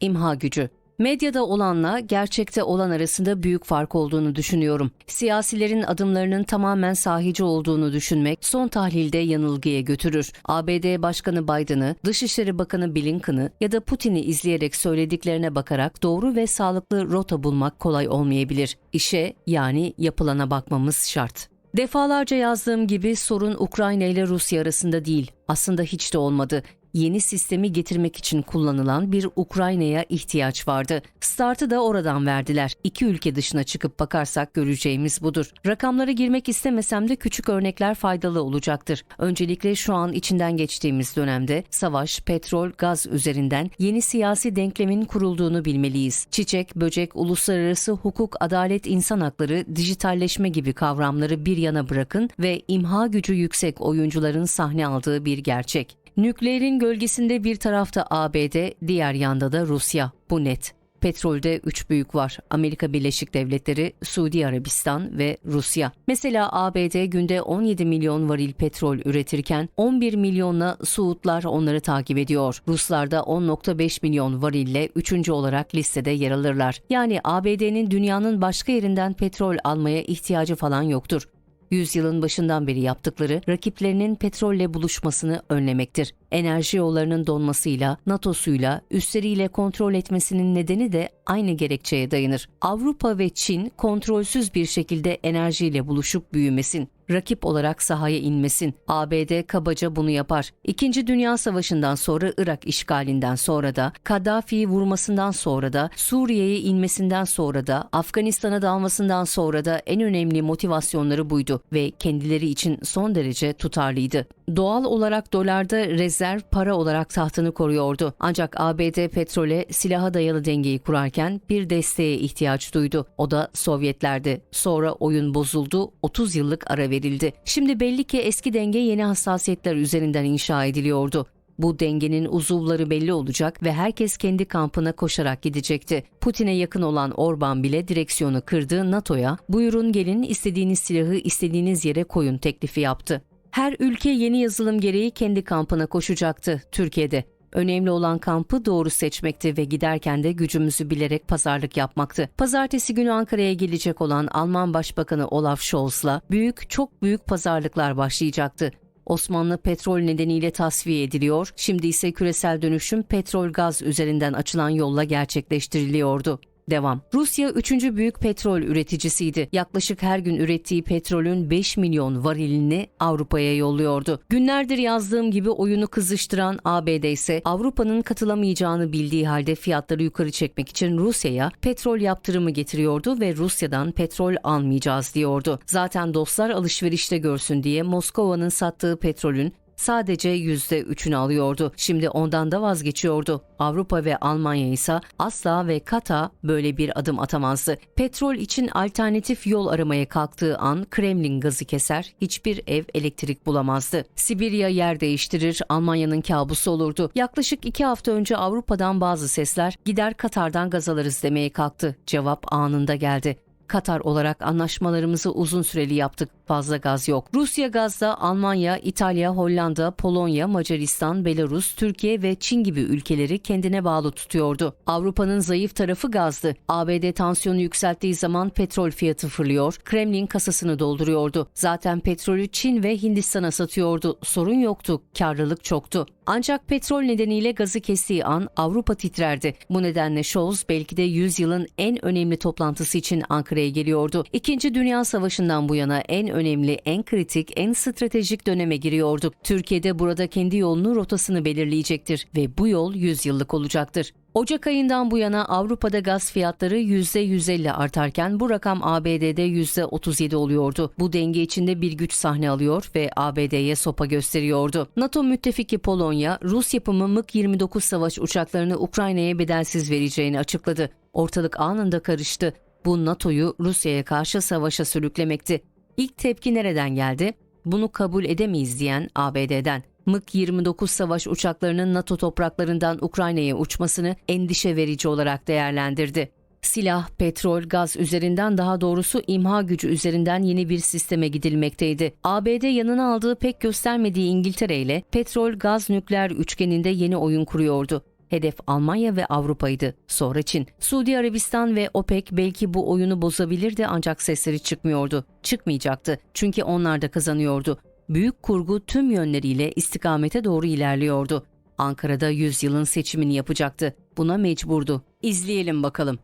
imha gücü. Medyada olanla gerçekte olan arasında büyük fark olduğunu düşünüyorum. Siyasilerin adımlarının tamamen sahici olduğunu düşünmek son tahlilde yanılgıya götürür. ABD Başkanı Biden'ı, Dışişleri Bakanı Blinken'ı ya da Putin'i izleyerek söylediklerine bakarak doğru ve sağlıklı rota bulmak kolay olmayabilir. İşe yani yapılana bakmamız şart. Defalarca yazdığım gibi sorun Ukrayna ile Rusya arasında değil. Aslında hiç de olmadı yeni sistemi getirmek için kullanılan bir Ukrayna'ya ihtiyaç vardı. Startı da oradan verdiler. İki ülke dışına çıkıp bakarsak göreceğimiz budur. Rakamlara girmek istemesem de küçük örnekler faydalı olacaktır. Öncelikle şu an içinden geçtiğimiz dönemde savaş, petrol, gaz üzerinden yeni siyasi denklemin kurulduğunu bilmeliyiz. Çiçek, böcek, uluslararası hukuk, adalet, insan hakları, dijitalleşme gibi kavramları bir yana bırakın ve imha gücü yüksek oyuncuların sahne aldığı bir gerçek. Nükleerin gölgesinde bir tarafta ABD, diğer yanda da Rusya. Bu net. Petrolde üç büyük var. Amerika Birleşik Devletleri, Suudi Arabistan ve Rusya. Mesela ABD günde 17 milyon varil petrol üretirken 11 milyonla Suudlar onları takip ediyor. Ruslar da 10.5 milyon varille üçüncü olarak listede yer alırlar. Yani ABD'nin dünyanın başka yerinden petrol almaya ihtiyacı falan yoktur. Yüzyılın başından beri yaptıkları rakiplerinin petrolle buluşmasını önlemektir. Enerji yollarının donmasıyla, NATO'suyla, üstleriyle kontrol etmesinin nedeni de aynı gerekçeye dayanır. Avrupa ve Çin kontrolsüz bir şekilde enerjiyle buluşup büyümesin rakip olarak sahaya inmesin. ABD kabaca bunu yapar. İkinci Dünya Savaşı'ndan sonra Irak işgalinden sonra da, Kaddafi'yi vurmasından sonra da, Suriye'ye inmesinden sonra da, Afganistan'a dalmasından sonra da en önemli motivasyonları buydu ve kendileri için son derece tutarlıydı. Doğal olarak dolarda rezerv para olarak tahtını koruyordu. Ancak ABD petrole silaha dayalı dengeyi kurarken bir desteğe ihtiyaç duydu. O da Sovyetlerdi. Sonra oyun bozuldu, 30 yıllık ara verildi. Şimdi belli ki eski denge yeni hassasiyetler üzerinden inşa ediliyordu. Bu dengenin uzuvları belli olacak ve herkes kendi kampına koşarak gidecekti. Putin'e yakın olan Orban bile direksiyonu kırdı NATO'ya buyurun gelin istediğiniz silahı istediğiniz yere koyun teklifi yaptı. Her ülke yeni yazılım gereği kendi kampına koşacaktı Türkiye'de. Önemli olan kampı doğru seçmekti ve giderken de gücümüzü bilerek pazarlık yapmaktı. Pazartesi günü Ankara'ya gelecek olan Alman Başbakanı Olaf Scholz'la büyük, çok büyük pazarlıklar başlayacaktı. Osmanlı petrol nedeniyle tasfiye ediliyor, şimdi ise küresel dönüşüm petrol gaz üzerinden açılan yolla gerçekleştiriliyordu. Devam. Rusya 3. büyük petrol üreticisiydi. Yaklaşık her gün ürettiği petrolün 5 milyon varilini Avrupa'ya yolluyordu. Günlerdir yazdığım gibi oyunu kızıştıran ABD ise Avrupa'nın katılamayacağını bildiği halde fiyatları yukarı çekmek için Rusya'ya petrol yaptırımı getiriyordu ve Rusya'dan petrol almayacağız diyordu. Zaten dostlar alışverişte görsün diye Moskova'nın sattığı petrolün sadece %3'ünü alıyordu. Şimdi ondan da vazgeçiyordu. Avrupa ve Almanya ise asla ve kata böyle bir adım atamazdı. Petrol için alternatif yol aramaya kalktığı an Kremlin gazı keser, hiçbir ev elektrik bulamazdı. Sibirya yer değiştirir, Almanya'nın kabusu olurdu. Yaklaşık iki hafta önce Avrupa'dan bazı sesler gider Katar'dan gaz alırız demeye kalktı. Cevap anında geldi. Katar olarak anlaşmalarımızı uzun süreli yaptık. Fazla gaz yok. Rusya gazda Almanya, İtalya, Hollanda, Polonya, Macaristan, Belarus, Türkiye ve Çin gibi ülkeleri kendine bağlı tutuyordu. Avrupa'nın zayıf tarafı gazdı. ABD tansiyonu yükselttiği zaman petrol fiyatı fırlıyor. Kremlin kasasını dolduruyordu. Zaten petrolü Çin ve Hindistan'a satıyordu. Sorun yoktu. Karlılık çoktu. Ancak petrol nedeniyle gazı kestiği an Avrupa titrerdi. Bu nedenle Scholz belki de 100 yılın en önemli toplantısı için Ankara'ya geliyordu. İkinci Dünya Savaşı'ndan bu yana en önemli, en kritik, en stratejik döneme giriyorduk. Türkiye'de burada kendi yolunu, rotasını belirleyecektir ve bu yol 100 yıllık olacaktır. Ocak ayından bu yana Avrupa'da gaz fiyatları %150 artarken bu rakam ABD'de %37 oluyordu. Bu denge içinde bir güç sahne alıyor ve ABD'ye sopa gösteriyordu. NATO müttefiki Polonya, Rus yapımı MiG-29 savaş uçaklarını Ukrayna'ya bedelsiz vereceğini açıkladı. Ortalık anında karıştı. Bu NATO'yu Rusya'ya karşı savaşa sürüklemekti. İlk tepki nereden geldi? Bunu kabul edemeyiz diyen ABD'den. MiG-29 savaş uçaklarının NATO topraklarından Ukrayna'ya uçmasını endişe verici olarak değerlendirdi. Silah, petrol, gaz üzerinden daha doğrusu imha gücü üzerinden yeni bir sisteme gidilmekteydi. ABD yanına aldığı pek göstermediği İngiltere ile petrol, gaz, nükleer üçgeninde yeni oyun kuruyordu. Hedef Almanya ve Avrupa'ydı. Sonra Çin. Suudi Arabistan ve OPEC belki bu oyunu bozabilirdi ancak sesleri çıkmıyordu. Çıkmayacaktı çünkü onlar da kazanıyordu. Büyük kurgu tüm yönleriyle istikamete doğru ilerliyordu. Ankara'da yüzyılın seçimini yapacaktı. Buna mecburdu. İzleyelim bakalım.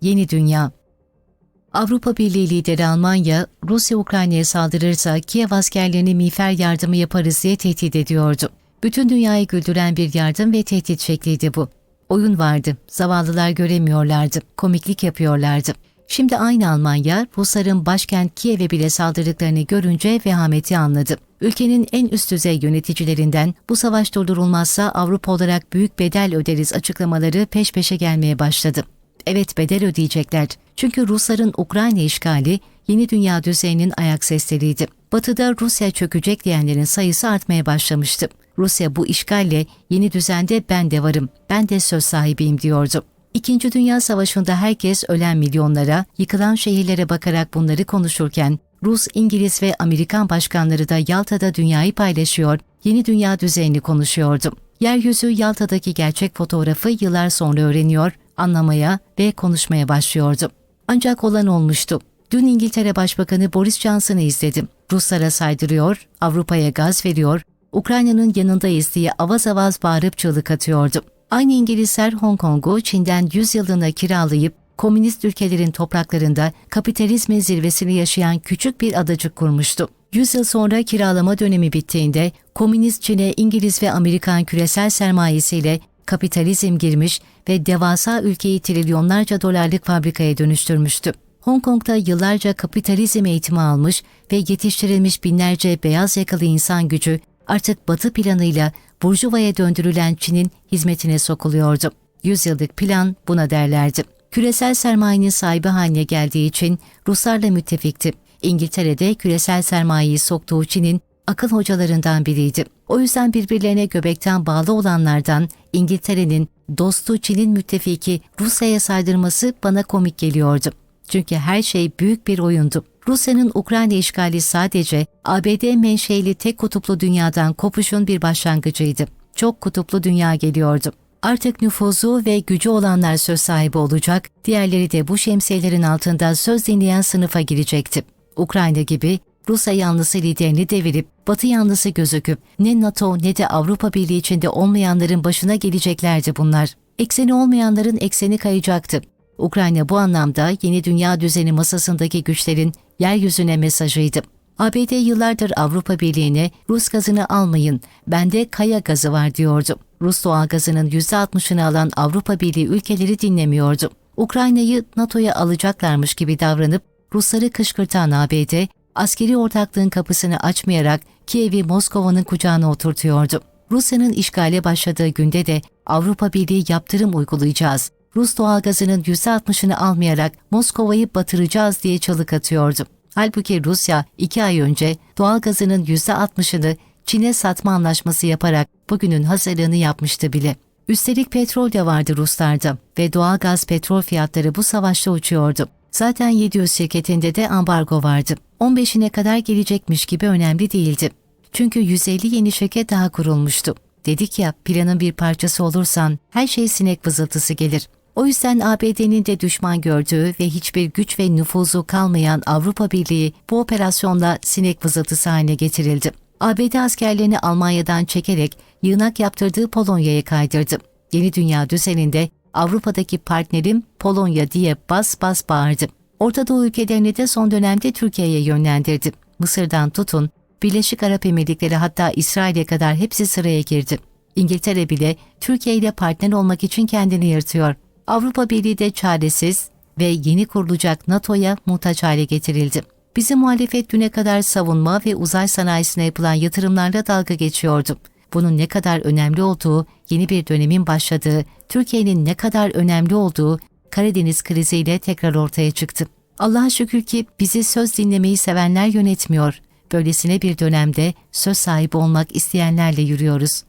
Yeni Dünya Avrupa Birliği lideri Almanya, Rusya Ukrayna'ya saldırırsa Kiev askerlerine miğfer yardımı yaparız diye tehdit ediyordu. Bütün dünyayı güldüren bir yardım ve tehdit şekliydi bu. Oyun vardı, zavallılar göremiyorlardı, komiklik yapıyorlardı. Şimdi aynı Almanya, Rusların başkent Kiev'e bile saldırdıklarını görünce vehameti anladı. Ülkenin en üst düzey yöneticilerinden bu savaş durdurulmazsa Avrupa olarak büyük bedel öderiz açıklamaları peş peşe gelmeye başladı. Evet bedel ödeyecekler. Çünkü Rusların Ukrayna işgali yeni dünya düzeninin ayak sesleriydi. Batı'da Rusya çökecek diyenlerin sayısı artmaya başlamıştı. Rusya bu işgalle yeni düzende ben de varım, ben de söz sahibiyim diyordu. İkinci Dünya Savaşı'nda herkes ölen milyonlara, yıkılan şehirlere bakarak bunları konuşurken, Rus, İngiliz ve Amerikan başkanları da Yalta'da dünyayı paylaşıyor, yeni dünya düzenini konuşuyordu. Yeryüzü Yalta'daki gerçek fotoğrafı yıllar sonra öğreniyor, anlamaya ve konuşmaya başlıyordu. Ancak olan olmuştu. Dün İngiltere Başbakanı Boris Johnson'ı izledim. Ruslara saydırıyor, Avrupa'ya gaz veriyor, Ukrayna'nın yanındayız diye avaz avaz bağırıp çığlık atıyordu. Aynı İngilizler Hong Kong'u Çin'den 100 yıllığına kiralayıp komünist ülkelerin topraklarında kapitalizmin zirvesini yaşayan küçük bir adacık kurmuştu. 100 yıl sonra kiralama dönemi bittiğinde komünist Çin'e İngiliz ve Amerikan küresel sermayesiyle kapitalizm girmiş ve devasa ülkeyi trilyonlarca dolarlık fabrikaya dönüştürmüştü. Hong Kong'da yıllarca kapitalizm eğitimi almış ve yetiştirilmiş binlerce beyaz yakalı insan gücü artık batı planıyla Burjuva'ya döndürülen Çin'in hizmetine sokuluyordu. Yüzyıllık plan buna derlerdi. Küresel sermayenin sahibi haline geldiği için Ruslarla müttefikti. İngiltere'de küresel sermayeyi soktuğu Çin'in akıl hocalarından biriydi. O yüzden birbirlerine göbekten bağlı olanlardan İngiltere'nin dostu Çin'in müttefiki Rusya'ya saydırması bana komik geliyordu. Çünkü her şey büyük bir oyundu. Rusya'nın Ukrayna işgali sadece ABD menşeli tek kutuplu dünyadan kopuşun bir başlangıcıydı. Çok kutuplu dünya geliyordu. Artık nüfuzu ve gücü olanlar söz sahibi olacak, diğerleri de bu şemsiyelerin altında söz dinleyen sınıfa girecekti. Ukrayna gibi Rusya yanlısı liderini devirip Batı yanlısı gözüküp ne NATO ne de Avrupa Birliği içinde olmayanların başına geleceklerdi bunlar. Ekseni olmayanların ekseni kayacaktı. Ukrayna bu anlamda yeni dünya düzeni masasındaki güçlerin yeryüzüne mesajıydı. ABD yıllardır Avrupa Birliği'ne Rus gazını almayın, bende kaya gazı var diyordu. Rus doğal gazının %60'ını alan Avrupa Birliği ülkeleri dinlemiyordu. Ukrayna'yı NATO'ya alacaklarmış gibi davranıp Rusları kışkırtan ABD, askeri ortaklığın kapısını açmayarak Kiev'i Moskova'nın kucağına oturtuyordu. Rusya'nın işgale başladığı günde de Avrupa Birliği yaptırım uygulayacağız. Rus doğalgazının %60'ını almayarak Moskova'yı batıracağız diye çalık atıyordu. Halbuki Rusya iki ay önce doğalgazının %60'ını Çin'e satma anlaşması yaparak bugünün hazırlığını yapmıştı bile. Üstelik petrol de vardı Ruslarda ve doğalgaz petrol fiyatları bu savaşta uçuyordu. Zaten 700 şirketinde de ambargo vardı. 15'ine kadar gelecekmiş gibi önemli değildi. Çünkü 150 yeni şirket daha kurulmuştu. Dedik ya planın bir parçası olursan her şey sinek vızıltısı gelir. O yüzden ABD'nin de düşman gördüğü ve hiçbir güç ve nüfuzu kalmayan Avrupa Birliği bu operasyonla sinek vızıltısı haline getirildi. ABD askerlerini Almanya'dan çekerek yığınak yaptırdığı Polonya'ya kaydırdı. Yeni dünya düzeninde Avrupa'daki partnerim Polonya diye bas bas bağırdı. Orta Doğu ülkelerini de son dönemde Türkiye'ye yönlendirdi. Mısır'dan tutun, Birleşik Arap Emirlikleri hatta İsrail'e kadar hepsi sıraya girdi. İngiltere bile Türkiye ile partner olmak için kendini yırtıyor. Avrupa Birliği de çaresiz ve yeni kurulacak NATO'ya muhtaç hale getirildi. Bizim muhalefet düne kadar savunma ve uzay sanayisine yapılan yatırımlarla dalga geçiyordu. Bunun ne kadar önemli olduğu, yeni bir dönemin başladığı, Türkiye'nin ne kadar önemli olduğu Karadeniz kriziyle tekrar ortaya çıktı. Allah'a şükür ki bizi söz dinlemeyi sevenler yönetmiyor. Böylesine bir dönemde söz sahibi olmak isteyenlerle yürüyoruz.